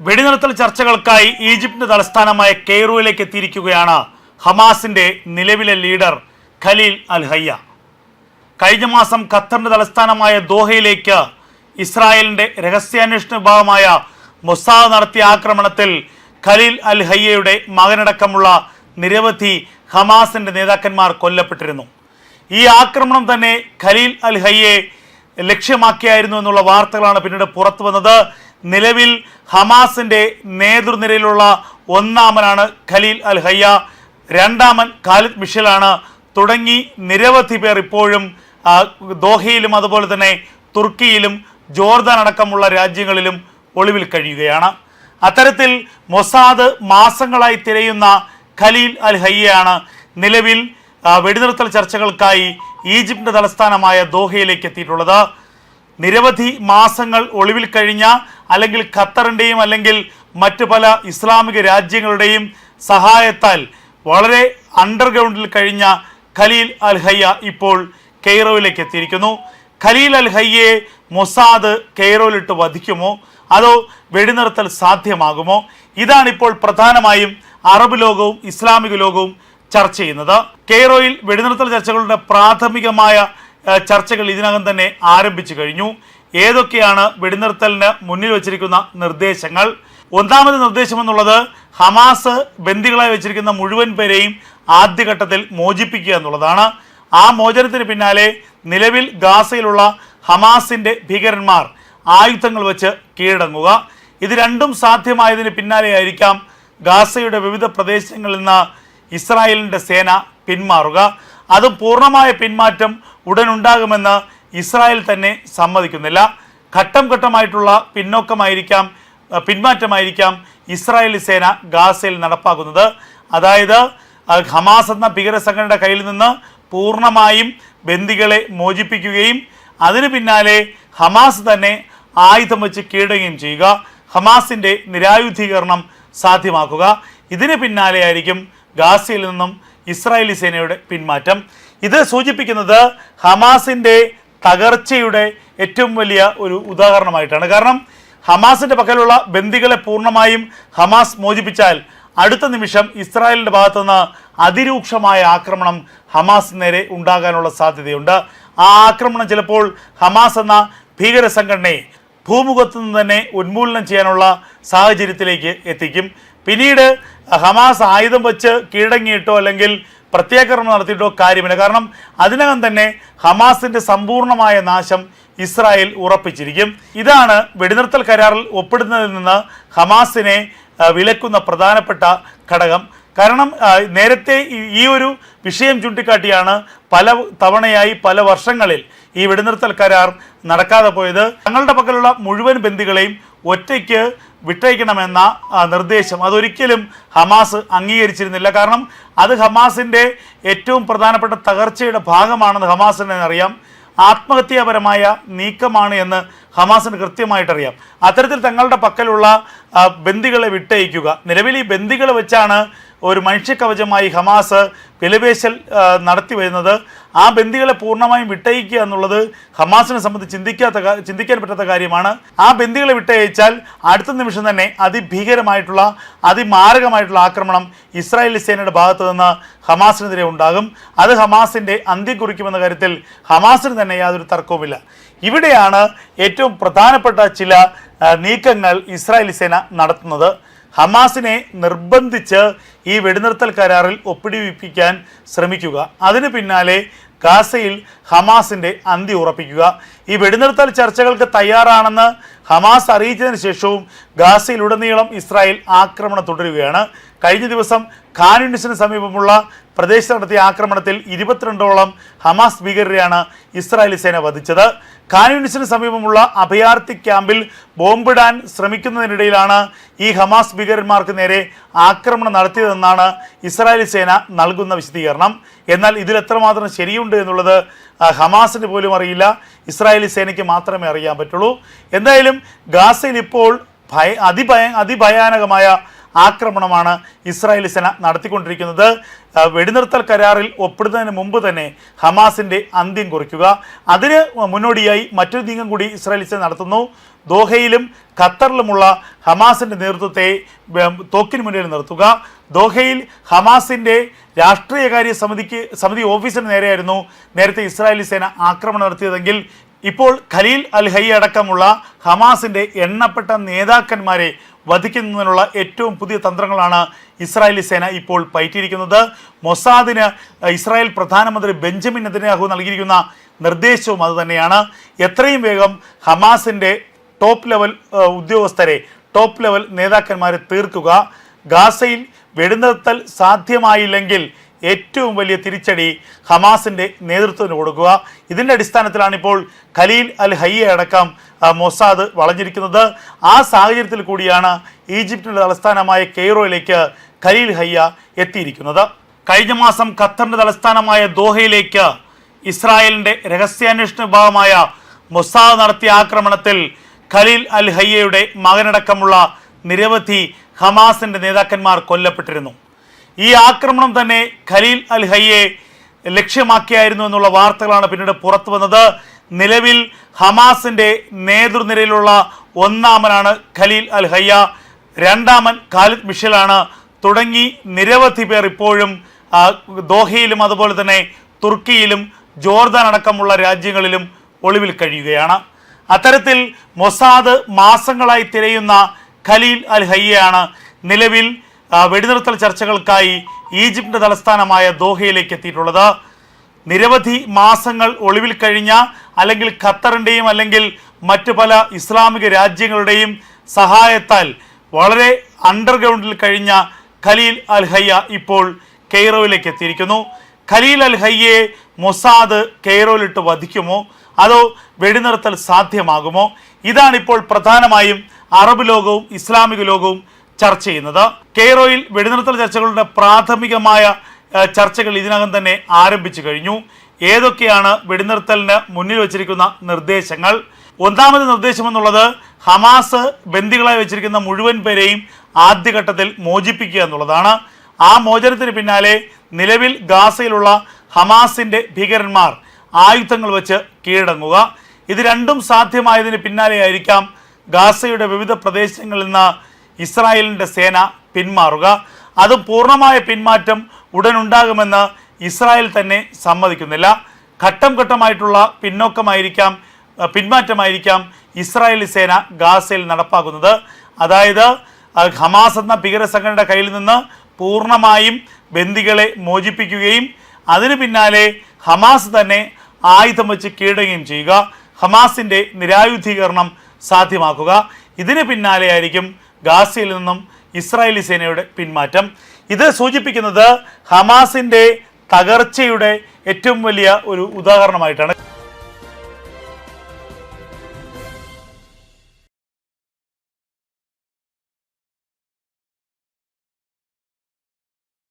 വെടിനിർത്തൽ ചർച്ചകൾക്കായി ഈജിപ്തിന്റെ തലസ്ഥാനമായ കെയ്റോയിലേക്ക് എത്തിയിരിക്കുകയാണ് ഹമാസിന്റെ നിലവിലെ ലീഡർ ഖലീൽ അൽ ഹയ്യ കഴിഞ്ഞ മാസം ഖത്തറിന്റെ തലസ്ഥാനമായ ദോഹയിലേക്ക് ഇസ്രായേലിന്റെ രഹസ്യാന്വേഷണ വിഭാഗമായ മൊസാദ് നടത്തിയ ആക്രമണത്തിൽ ഖലീൽ അൽ ഹയ്യയുടെ മകനടക്കമുള്ള നിരവധി ഹമാസിന്റെ നേതാക്കന്മാർ കൊല്ലപ്പെട്ടിരുന്നു. ഈ ആക്രമണം തന്നെ ഖലീൽ അൽ ഹയ്യെ ലക്ഷ്യമാക്കിയായിരുന്നു എന്നുള്ള വാർത്തകളാണ് പിന്നീട് പുറത്തു വന്നത് നിലവിൽ ഹമാസിന്റെ നേതൃനിരയിലുള്ള ഒന്നാമനാണ് ഖലീൽ അൽ ഹയ്യ. രണ്ടാമൻ ഖാലിദ് മിഷലാണ്. തുടങ്ങി നിരവധി പേർ ഇപ്പോഴും ദോഹയിലും അതുപോലെ തന്നെ തുർക്കിയിലും ജോർദാൻ അടക്കമുള്ള രാജ്യങ്ങളിലും ഒളിവിൽ കഴിയുകയാണ്. അത്തരത്തിൽ മൊസാദ് മാസങ്ങളായി തിരയുന്ന ഖലീൽ അൽ ഹയ്യയാണ് നിലവിൽ വെടിനിർത്തൽ ചർച്ചകൾക്കായി ഈജിപ്തിന്റെ തലസ്ഥാനമായ ദോഹയിലേക്ക് എത്തിയിട്ടുള്ളത്. നിരവധി മാസങ്ങൾ ഒളിവിൽ കഴിഞ്ഞ അല്ലെങ്കിൽ ഖത്തറിന്റെയും അല്ലെങ്കിൽ മറ്റു പല ഇസ്ലാമിക രാജ്യങ്ങളുടെയും സഹായത്താൽ വളരെ അണ്ടർഗ്രൗണ്ടിൽ കഴിഞ്ഞ ഖലീൽ അൽ ഹയ്യ ഇപ്പോൾ കെയ്റോയിലേക്ക് എത്തിയിരിക്കുന്നു. ഖലീൽ അൽ ഹയ്യയെ മൊസാദ് കെയ്റോയിലിട്ട് വധിക്കുമോ? അതോ വെടിനിർത്തൽ സാധ്യമാകുമോ? ഇതാണിപ്പോൾ പ്രധാനമായും അറബ് ലോകവും ഇസ്ലാമിക ലോകവും ചർച്ച ചെയ്യുന്നത്. കെയ്റോയിൽ വെടിനിർത്തൽ ചർച്ചകളുടെ പ്രാഥമികമായ ചർച്ചകൾ ഇതിനകം തന്നെ ആരംഭിച്ചു കഴിഞ്ഞു. ഏതൊക്കെയാണ് വെടിനിർത്തലിന് മുന്നിൽ വച്ചിരിക്കുന്ന നിർദ്ദേശങ്ങൾ? ഒന്നാമത് നിർദ്ദേശം എന്നുള്ളത് ഹമാസ് ബന്ദികളായി വെച്ചിരിക്കുന്ന മുഴുവൻ പേരെയും ആദ്യഘട്ടത്തിൽ മോചിപ്പിക്കുക എന്നുള്ളതാണ്. ആ മോചനത്തിന് പിന്നാലെ നിലവിൽ ഗാസയിലുള്ള ഹമാസിന്റെ ഭീകരന്മാർ ആയുധങ്ങൾ വെച്ച് കീഴടങ്ങുക. ഇത് രണ്ടും സാധ്യമായതിന് പിന്നാലെയായിരിക്കാം ഗാസയുടെ വിവിധ പ്രദേശങ്ങളിൽ നിന്ന് ഇസ്രായേലിന്റെ സേന പിന്മാറുക. അത് പൂർണമായ പിന്മാറ്റം ഉടനുണ്ടാകുമെന്ന് ഇസ്രായേൽ തന്നെ സമ്മതിക്കുന്നില്ല. ഘട്ടം ഘട്ടമായിട്ടുള്ള പിന്നോക്കമായിരിക്കാം പിന്മാറ്റമായിരിക്കാം ഇസ്രായേലി സേന ഗാസയിൽ നടപ്പാക്കുന്നത്. അതായത് ഹമാസ് എന്ന ഭീകര സംഘടനയുടെ കയ്യിൽ നിന്ന് പൂർണമായും ബന്ദികളെ മോചിപ്പിക്കുകയും അതിനു പിന്നാലെ ഹമാസ് തന്നെ ആയുധം വെച്ച് കീഴടങ്ങുകയും ചെയ്യുക. ഹമാസിന്റെ നിരായുധീകരണം സാധ്യമാക്കുക. ഇതിന് പിന്നാലെയായിരിക്കും ഗാസയിൽ നിന്നും ഇസ്രായേലി സേനയുടെ പിന്മാറ്റം. ഇത് സൂചിപ്പിക്കുന്നത് ഹമാസിന്റെ തകർച്ചയുടെ ഏറ്റവും വലിയ ഒരു ഉദാഹരണമായിട്ടാണ്. കാരണം ഹമാസിന്റെ പക്കലുള്ള ബന്ദികളെ പൂർണമായും ഹമാസ് മോചിപ്പിച്ചാൽ അടുത്ത നിമിഷം ഇസ്രായേലിന്റെ ഭാഗത്തുനിന്ന് അതിരൂക്ഷമായ ആക്രമണം ഹമാസ് നേരെ ഉണ്ടാകാനുള്ള സാധ്യതയുണ്ട്. ആ ആക്രമണം ചിലപ്പോൾ ഹമാസ് എന്ന ഭീകര സംഘടനയെ ഭൂമുഖത്തു നിന്ന് തന്നെ ഉന്മൂലനം ചെയ്യാനുള്ള സാഹചര്യത്തിലേക്ക് എത്തിക്കും. പിന്നീട് ഹമാസ് ആയുധം വെച്ച് കീഴടങ്ങിയിട്ടോ അല്ലെങ്കിൽ പ്രത്യാക്രമണം നടത്തിയിട്ടോ കാര്യമില്ല. കാരണം അതിനകം തന്നെ ഹമാസിന്റെ സമ്പൂർണമായ നാശം ഇസ്രായേൽ ഉറപ്പിച്ചിരിക്കും. ഇതാണ് വെടിനിർത്തൽ കരാറിൽ ഒപ്പിടുന്നതിൽ നിന്ന് ഹമാസിനെ വിലക്കുന്ന പ്രധാനപ്പെട്ട ഘടകം. കാരണം നേരത്തെ ഈ ഒരു വിഷയം ചൂണ്ടിക്കാട്ടിയാണ് പല തവണയായി പല വർഷങ്ങളിൽ ഈ വെടിനിർത്തൽ കരാർ നടക്കാതെ പോയത്. തങ്ങളുടെ പക്കലുള്ള മുഴുവൻ ബന്ധികളെയും ഒറ്റയ്ക്ക് വിട്ടയക്കണമെന്ന നിർദ്ദേശം. അതൊരിക്കലും ഹമാസ് അംഗീകരിച്ചിരുന്നില്ല. കാരണം അത് ഹമാസിന്റെ ഏറ്റവും പ്രധാനപ്പെട്ട തകർച്ചയുടെ ഭാഗമാണെന്ന് ഹമാസിനെ അറിയാം. ആത്മഹത്യാപരമായ നീക്കമാണ് എന്ന് ഹമാസിന് കൃത്യമായിട്ടറിയാം. അത്തരത്തിൽ തങ്ങളുടെ പക്കലുള്ള ബന്ദികളെ വിട്ടയക്കുക. നിലവിൽ ഈ ബന്ദികൾ വെച്ചാണ് ഒരു മനുഷ്യക്കവചമായി ഹമാസ് വിലപേശൽ നടത്തി വരുന്നത്. ആ ബന്ദികളെ പൂർണമായും വിട്ടയക്കുക എന്നുള്ളത് ഹമാസിനെ സംബന്ധിച്ച് ചിന്തിക്കാത്ത ചിന്തിക്കാൻ പറ്റാത്ത കാര്യമാണ്. ആ ബന്ദികളെ വിട്ടയച്ചാൽ അടുത്ത നിമിഷം തന്നെ അതിഭീകരമായിട്ടുള്ള അതിമാരകമായിട്ടുള്ള ആക്രമണം ഇസ്രായേലി സേനയുടെ ഭാഗത്തു നിന്ന് ഹമാസിനെതിരെ ഉണ്ടാകും. അത് ഹമാസിന്റെ അന്ത്യം കുറിക്കുമെന്ന കാര്യത്തിൽ ഹമാസിന് തന്നെ യാതൊരു തർക്കവുമില്ല. ഇവിടെയാണ് ഏറ്റവും പ്രധാനപ്പെട്ട ചില നീക്കങ്ങൾ ഇസ്രായേലി സേന നടത്തുന്നത്. ഹമാസിനെ നിർബന്ധിച്ച് ഈ വെടിനിർത്തൽ കരാറിൽ ഒപ്പിടിവിപ്പിക്കാൻ ശ്രമിക്കുക. അതിന് പിന്നാലെ ഗാസയിൽ ഹമാസിന്റെ അന്തി ഉറപ്പിക്കുക. ഈ വെടിനിർത്തൽ ചർച്ചകൾക്ക് തയ്യാറാണെന്ന് ഹമാസ് അറിയിച്ചതിന് ശേഷവും ഗാസയിലുടനീളം ഇസ്രായേൽ ആക്രമണം തുടരുകയാണ്. കഴിഞ്ഞ ദിവസം ഖാനുണ്ണിസിന് സമീപമുള്ള പ്രദേശത്ത് നടത്തിയ ആക്രമണത്തിൽ ഇരുപത്തിരണ്ടോളം ഹമാസ് ഭീകരരെയാണ് ഇസ്രായേലി സേന വധിച്ചത്. ഖാനുണ്ണിസിന് സമീപമുള്ള അഭയാർത്ഥി ക്യാമ്പിൽ ബോംബിടാൻ ശ്രമിക്കുന്നതിനിടയിലാണ് ഈ ഹമാസ് ഭീകരന്മാർക്ക് നേരെ ആക്രമണം നടത്തിയതെന്നാണ് ഇസ്രായേലി സേന നൽകുന്ന വിശദീകരണം. എന്നാൽ ഇതിൽ എത്രമാത്രം ശരിയുണ്ട് എന്നുള്ളത് ഹമാസിന് പോലും അറിയില്ല. ഇസ്രായേലി സേനയ്ക്ക് മാത്രമേ അറിയാൻ പറ്റുള്ളൂ. എന്തായാലും ഗാസയിൽ ഇപ്പോൾ ഭയ അതിഭയ അതിഭയാനകമായ ആക്രമണമാണ് ഇസ്രായേലി സേന നടത്തിക്കൊണ്ടിരിക്കുന്നത്. വെടിനിർത്തൽ കരാറിൽ ഒപ്പിടുന്നതിന് മുമ്പ് തന്നെ ഹമാസിന്റെ അന്ത്യം കുറിക്കുക. അതിന് മുന്നോടിയായി മറ്റൊരു നീക്കം കൂടി ഇസ്രായേലി സേന നടത്തുന്നു. ദോഹയിലും ഖത്തറിലുമുള്ള ഹമാസിന്റെ നേതൃത്വത്തെ തോക്കിന് മുന്നിൽ നിർത്തുക. ദോഹയിൽ ഹമാസിന്റെ രാഷ്ട്രീയകാര്യ സമിതിക്ക് സമിതി ഓഫീസിന് നേരെയായിരുന്നു നേരത്തെ ഇസ്രായേലി സേന ആക്രമണം നടത്തിയതെങ്കിൽ ഇപ്പോൾ ഖലീൽ അൽ ഹൈ അടക്കമുള്ള ഹമാസിന്റെ എണ്ണപ്പെട്ട നേതാക്കന്മാരെ വധിക്കുന്നതിനുള്ള ഏറ്റവും പുതിയ തന്ത്രങ്ങളാണ് ഇസ്രായേലി സേന ഇപ്പോൾ പയറ്റിയിരിക്കുന്നത്. മൊസാദിന് ഇസ്രായേൽ പ്രധാനമന്ത്രി ബെഞ്ചമിൻ നെതന്യാഹു നൽകിയിരിക്കുന്ന നിർദ്ദേശവും അതുതന്നെയാണ് എത്രയും വേഗം ഹമാസിന്റെ ടോപ്പ് ലെവൽ ഉദ്യോഗസ്ഥരെ ടോപ്പ് ലെവൽ നേതാക്കന്മാരെ തീർക്കുക. ഗാസയിൽ വെടിനിർത്തൽ സാധ്യമായില്ലെങ്കിൽ ഏറ്റവും വലിയ തിരിച്ചടി ഹമാസിന്റെ നേതൃത്വത്തിന് കൊടുക്കുക. ഇതിന്റെ അടിസ്ഥാനത്തിലാണ് ഇപ്പോൾ ഖലീൽ അൽ ഹയ്യ അടക്കം മൊസാദ് വളഞ്ഞിരിക്കുന്നത്. ആ സാഹചര്യത്തിൽ കൂടിയാണ് ഈജിപ്തിന്റെ തലസ്ഥാനമായ കെയ്റോയിലേക്ക് ഖലീൽ ഹയ്യ എത്തിയിരിക്കുന്നത്. കഴിഞ്ഞ മാസം ഖത്തറിന്റെ തലസ്ഥാനമായ ദോഹയിലേക്ക് ഇസ്രായേലിന്റെ രഹസ്യാന്വേഷണ വിഭാഗമായ മൊസാദ് നടത്തിയ ആക്രമണത്തിൽ ഖലീൽ അൽ ഹയ്യയുടെ മകനടക്കമുള്ള നിരവധി ഹമാസിന്റെ നേതാക്കന്മാർ കൊല്ലപ്പെട്ടിരുന്നു. ഈ ആക്രമണം തന്നെ ഖലീൽ അൽ ഹയ്യെ ലക്ഷ്യമാക്കിയായിരുന്നു എന്നുള്ള വാർത്തകളാണ് പിന്നീട് പുറത്തു വന്നത്. നിലവിൽ ഹമാസിന്റെ നേതൃനിരയിലുള്ള ഒന്നാമനാണ് ഖലീൽ അൽ ഹയ്യ. രണ്ടാമൻ ഖാലിദ് മിഷലാണ്. തുടങ്ങി നിരവധി പേർ ഇപ്പോഴും ദോഹയിലും അതുപോലെ തന്നെ തുർക്കിയിലും ജോർദാൻ അടക്കമുള്ള രാജ്യങ്ങളിലും ഒളിവിൽ കഴിയുകയാണ്. അത്തരത്തിൽ മൊസാദ് മാസങ്ങളായി തിരയുന്ന ഖലീൽ അൽ ഹയ്യയാണ് നിലവിൽ വെടിനിർത്തൽ ചർച്ചകൾക്കായി ഈജിപ്തിന്റെ തലസ്ഥാനമായ ദോഹയിലേക്ക് എത്തിയിട്ടുള്ളത്. നിരവധി മാസങ്ങൾ ഒളിവിൽ കഴിഞ്ഞ അല്ലെങ്കിൽ ഖത്തറിന്റെയും അല്ലെങ്കിൽ മറ്റു പല ഇസ്ലാമിക രാജ്യങ്ങളുടെയും സഹായത്താൽ വളരെ അണ്ടർഗ്രൗണ്ടിൽ കഴിഞ്ഞ ഖലീൽ അൽ ഹയ്യ ഇപ്പോൾ കെയ്റോയിലേക്ക് എത്തിയിരിക്കുന്നു. ഖലീൽ അൽ ഹയ്യെ മൊസാദ് കെയ്റോയിലിട്ട് വധിക്കുമോ? അതോ വെടിനിർത്തൽ സാധ്യമാകുമോ? ഇതാണിപ്പോൾ പ്രധാനമായും അറബ് ലോകവും ഇസ്ലാമിക ലോകവും ചർച്ച ചെയ്യുന്നത്. കെയ്റോയിൽ വെടിനിർത്തൽ ചർച്ചകളുടെ പ്രാഥമികമായ ചർച്ചകൾ ഇതിനകം തന്നെ ആരംഭിച്ചു കഴിഞ്ഞു. ഏതൊക്കെയാണ് വെടിനിർത്തലിന് മുന്നിൽ വച്ചിരിക്കുന്ന നിർദ്ദേശങ്ങൾ? ഒന്നാമത് നിർദ്ദേശം എന്നുള്ളത് ഹമാസ് ബന്ദികളായി വെച്ചിരിക്കുന്ന മുഴുവൻ പേരെയും ആദ്യഘട്ടത്തിൽ മോചിപ്പിക്കുക എന്നുള്ളതാണ്. ആ മോചനത്തിന് പിന്നാലെ നിലവിൽ ഗാസയിലുള്ള ഹമാസിന്റെ ഭീകരന്മാർ ആയുധങ്ങൾ വെച്ച് കീഴടങ്ങുക. ഇത് രണ്ടും സാധ്യമായതിന് പിന്നാലെയായിരിക്കാം ഗാസയുടെ വിവിധ പ്രദേശങ്ങളിൽ നിന്ന് ഇസ്രായേലിന്റെ സേന പിന്മാറുക. അത് പൂർണമായ പിന്മാറ്റം ഉടനുണ്ടാകുമെന്ന് ഇസ്രായേൽ തന്നെ സമ്മതിക്കുന്നില്ല. ഘട്ടം ഘട്ടമായിട്ടുള്ള പിന്നോക്കമായിരിക്കാം പിന്മാറ്റമായിരിക്കാം ഇസ്രായേലി സേന ഗാസയിൽ നടപ്പാക്കുന്നത്. അതായത് ഹമാസ് എന്ന ഭീകര സംഘടനയുടെ കയ്യിൽ നിന്ന് പൂർണമായും ബന്ദികളെ മോചിപ്പിക്കുകയും അതിന് പിന്നാലെ ഹമാസ് തന്നെ ആയുധം വെച്ച് കീഴടങ്ങുകയും ചെയ്യുക. ഹമാസിന്റെ നിരായുധീകരണം സാധ്യമാക്കുക. ഇതിന് പിന്നാലെയായിരിക്കും ഗാസയിൽ നിന്നും ഇസ്രായേലി സേനയുടെ പിന്മാറ്റം. ഇത് സൂചിപ്പിക്കുന്നത് ഹമാസിന്റെ തകർച്ചയുടെ ഏറ്റവും വലിയ ഒരു ഉദാഹരണമായിട്ടാണ്.